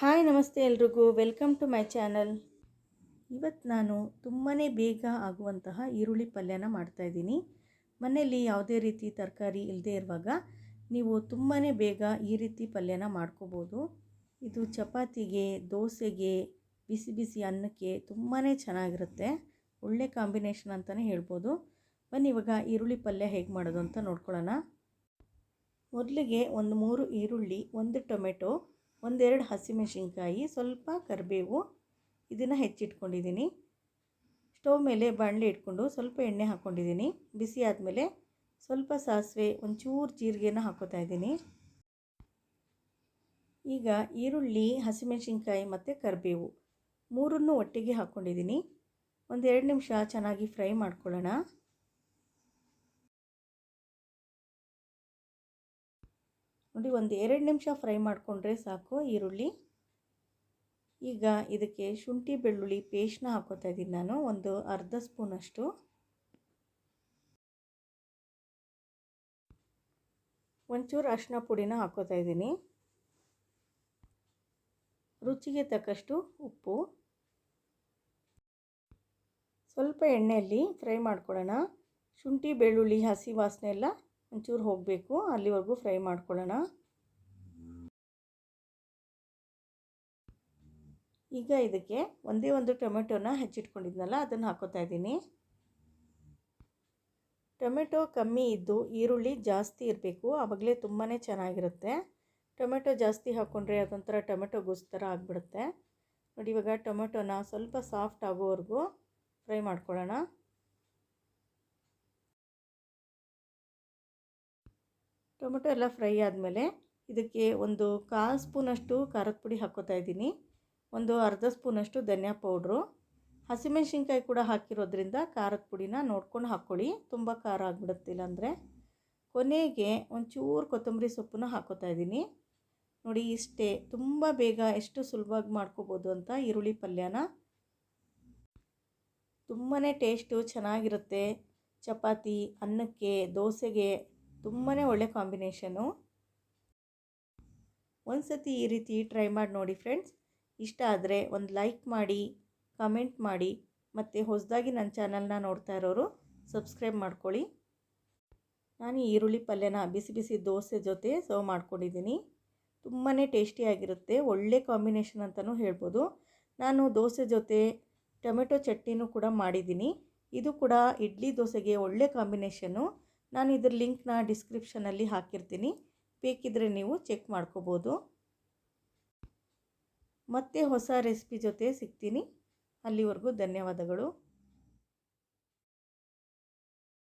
Hi ನಮಸ್ತೆ ಎಲ್ರಿಗೂ. Welcome to my channel. ಇವತ್ತು ನಾನು ತುಂಬಾ ಬೇಗ ಆಗುವಂತಹ ಈರುಳ್ಳಿ ಪಲ್ಯನ ಮಾಡ್ತಾಯಿದ್ದೀನಿ ಮನೆಯಲ್ಲಿ ಯಾವುದೇ ರೀತಿ ತರಕಾರಿ ಇಲ್ಲದೇ ಇರುವಾಗ ನೀವು ತುಂಬಾ ಬೇಗ ಈ ರೀತಿ ಪಲ್ಯನ ಮಾಡ್ಕೋಬೋದು. ಇದು ಚಪಾತಿಗೆ, ದೋಸೆಗೆ, ಬಿಸಿ ಬಿಸಿ ಅನ್ನಕ್ಕೆ ತುಂಬಾ ಚೆನ್ನಾಗಿರುತ್ತೆ. ಒಳ್ಳೆ ಕಾಂಬಿನೇಷನ್ ಅಂತಲೇ ಹೇಳ್ಬೋದು. ಬನ್ನಿ, ಇವಾಗ ಈರುಳ್ಳಿ ಪಲ್ಯ ಹೇಗೆ ಮಾಡೋದು ಅಂತ ನೋಡ್ಕೊಳ್ಳೋಣ. ಮೊದಲಿಗೆ ಒಂದು ಮೂರು ಈರುಳ್ಳಿ, ಒಂದು ಟೊಮೆಟೊ ಒಂದೆರಡು ಹಸಿಮೆಣಸಿನ್ಕಾಯಿ, ಸ್ವಲ್ಪ ಕರಿಬೇವು ಇದನ್ನು ಹೆಚ್ಚಿಟ್ಕೊಂಡಿದ್ದೀನಿ. ಸ್ಟವ್ ಮೇಲೆ ಬಾಣಲೆ ಇಟ್ಕೊಂಡು ಸ್ವಲ್ಪ ಎಣ್ಣೆ ಹಾಕ್ಕೊಂಡಿದ್ದೀನಿ ಬಿಸಿ ಆದಮೇಲೆ ಸ್ವಲ್ಪ ಸಾಸಿವೆ, ಒಂಚೂರು ಜೀರಿಗೆನ ಹಾಕೋತಾ ಇದ್ದೀನಿ. ಈಗ ಈರುಳ್ಳಿ, ಹಸಿಮೆಣಸಿನ್ಕಾಯಿ ಮತ್ತು ಕರಿಬೇವು ಮೂರನ್ನು ಒಟ್ಟಿಗೆ ಹಾಕ್ಕೊಂಡಿದ್ದೀನಿ ಒಂದೆರಡು ನಿಮಿಷ ಚೆನ್ನಾಗಿ ಫ್ರೈ ಮಾಡ್ಕೊಳ್ಳೋಣ. ನೋಡಿ ಒಂದು ಎರಡು ನಿಮಿಷ ಫ್ರೈ ಮಾಡಿಕೊಂಡ್ರೆ ಸಾಕು ಈರುಳ್ಳಿ. ಈಗ ಇದಕ್ಕೆ ಶುಂಠಿ ಬೆಳ್ಳುಳ್ಳಿ ಪೇಸ್ಟ್ನ ಹಾಕೋತಾ ಇದ್ದೀನಿ ನಾನು, ಒಂದು ಅರ್ಧ ಸ್ಪೂನಷ್ಟು ಒಂಚೂರು ಅರಿಶಿನ ಪುಡಿನ ಹಾಕೋತಾ ಇದ್ದೀನಿ. ರುಚಿಗೆ ತಕ್ಕಷ್ಟು ಉಪ್ಪು. ಸ್ವಲ್ಪ ಎಣ್ಣೆಯಲ್ಲಿ ಫ್ರೈ ಮಾಡ್ಕೊಳ್ಳೋಣ. ಶುಂಠಿ, ಬೆಳ್ಳುಳ್ಳಿ, ಹಸಿ ವಾಸನೆ ಎಲ್ಲ ಒಂಚೂರು ಹೋಗಬೇಕು, ಅಲ್ಲಿವರೆಗೂ ಫ್ರೈ ಮಾಡ್ಕೊಳ್ಳೋಣ. ಈಗ ಇದಕ್ಕೆ ಒಂದೇ ಒಂದು ಟೊಮೆಟೊನ ಹೆಚ್ಚಿಟ್ಕೊಂಡಿದ್ನಲ್ಲ, ಅದನ್ನು ಹಾಕೋತಾ ಇದ್ದೀನಿ. ಟೊಮೆಟೊ ಕಮ್ಮಿ ಇದ್ದು ಈರುಳ್ಳಿ ಜಾಸ್ತಿ ಇರಬೇಕು, ಆವಾಗಲೇ ತುಂಬಾ ಚೆನ್ನಾಗಿರುತ್ತೆ. ಟೊಮೆಟೊ ಜಾಸ್ತಿ ಹಾಕ್ಕೊಂಡ್ರೆ ಅದೊಂಥರ ಟೊಮೆಟೊ ಗೊಸ್ ಥರ ಆಗಿಬಿಡುತ್ತೆ. ನೋಡಿ ಇವಾಗ ಟೊಮೆಟೊನ ಸ್ವಲ್ಪ ಸಾಫ್ಟ್ ಆಗೋವರೆಗೂ ಫ್ರೈ ಮಾಡ್ಕೊಳ್ಳೋಣ. ಟೊಮೆಟೊ ಎಲ್ಲ ಫ್ರೈ ಆದಮೇಲೆ ಇದಕ್ಕೆ ಒಂದು ಕಾಲು ಸ್ಪೂನಷ್ಟು ಖಾರದ ಪುಡಿ ಹಾಕ್ಕೋತಾ ಇದ್ದೀನಿ. ಒಂದು ಅರ್ಧ ಸ್ಪೂನಷ್ಟು ಧನಿಯಾ ಪೌಡ್ರು. ಹಸಿಮೆಣ್ಸಿನ್ಕಾಯಿ ಕೂಡ ಹಾಕಿರೋದ್ರಿಂದ ಖಾರದ ಪುಡಿನ ನೋಡ್ಕೊಂಡು ಹಾಕ್ಕೊಳ್ಳಿ. ತುಂಬ ಖಾರ ಆಗಿಬಿಡುತ್ತಿಲ್ಲ ಅಂದರೆ ಕೊನೆಗೆ ಒಂಚೂರು ಕೊತ್ತಂಬರಿ ಸೊಪ್ಪನ್ನು ಹಾಕೋತಾ ಇದ್ದೀನಿ. ನೋಡಿ, ಇಷ್ಟೇ. ತುಂಬ ಬೇಗ ಎಷ್ಟು ಸುಲಭವಾಗಿ ಮಾಡ್ಕೋಬೋದು ಅಂತ ಈರುಳ್ಳಿ ಪಲ್ಯನ. ತುಂಬಾ ಟೇಸ್ಟು ಚೆನ್ನಾಗಿರುತ್ತೆ. ಚಪಾತಿ, ಅನ್ನಕ್ಕೆ, ದೋಸೆಗೆ ತುಂಬಾ ಒಳ್ಳೆ ಕಾಂಬಿನೇಷನು. ಒಂದು ಸತಿ ಈ ರೀತಿ ಟ್ರೈ ಮಾಡಿ ನೋಡಿ ಫ್ರೆಂಡ್ಸ್. ಇಷ್ಟ ಆದರೆ ಒಂದು ಲೈಕ್ ಮಾಡಿ, ಕಮೆಂಟ್ ಮಾಡಿ, ಮತ್ತು ಹೊಸದಾಗಿ ನನ್ನ ಚಾನಲ್ನ ನೋಡ್ತಾ ಇರೋರು ಸಬ್ಸ್ಕ್ರೈಬ್ ಮಾಡ್ಕೊಳ್ಳಿ. ನಾನು ಈರುಳ್ಳಿ ಪಲ್ಯನ ಬಿಸಿ ಬಿಸಿ ದೋಸೆ ಜೊತೆ ಸರ್ವ್ ಮಾಡ್ಕೊಂಡಿದ್ದೀನಿ. ತುಂಬಾ ಟೇಸ್ಟಿಯಾಗಿರುತ್ತೆ ಒಳ್ಳೆ ಕಾಂಬಿನೇಷನ್ ಅಂತಲೂ ಹೇಳ್ಬೋದು. ನಾನು ದೋಸೆ ಜೊತೆ ಟೊಮೆಟೊ ಚಟ್ನಿನೂ ಕೂಡ ಮಾಡಿದ್ದೀನಿ. ಇದು ಕೂಡ ಇಡ್ಲಿ ದೋಸೆಗೆ ಒಳ್ಳೆ ಕಾಂಬಿನೇಷನ್ನು ನಾನು ಇದ್ರ ಲಿಂಕ್ನ ಡಿಸ್ಕ್ರಿಪ್ಷನಲ್ಲಿ ಹಾಕಿರ್ತೀನಿ. ಬೇಕಿದ್ದರೆ ನೀವು ಚೆಕ್ ಮಾಡ್ಕೋಬೋದು. ಮತ್ತೆ ಹೊಸ ರೆಸಿಪಿ ಜೊತೆ ಸಿಗ್ತೀನಿ. ಅಲ್ಲಿವರೆಗೂ ಧನ್ಯವಾದಗಳು.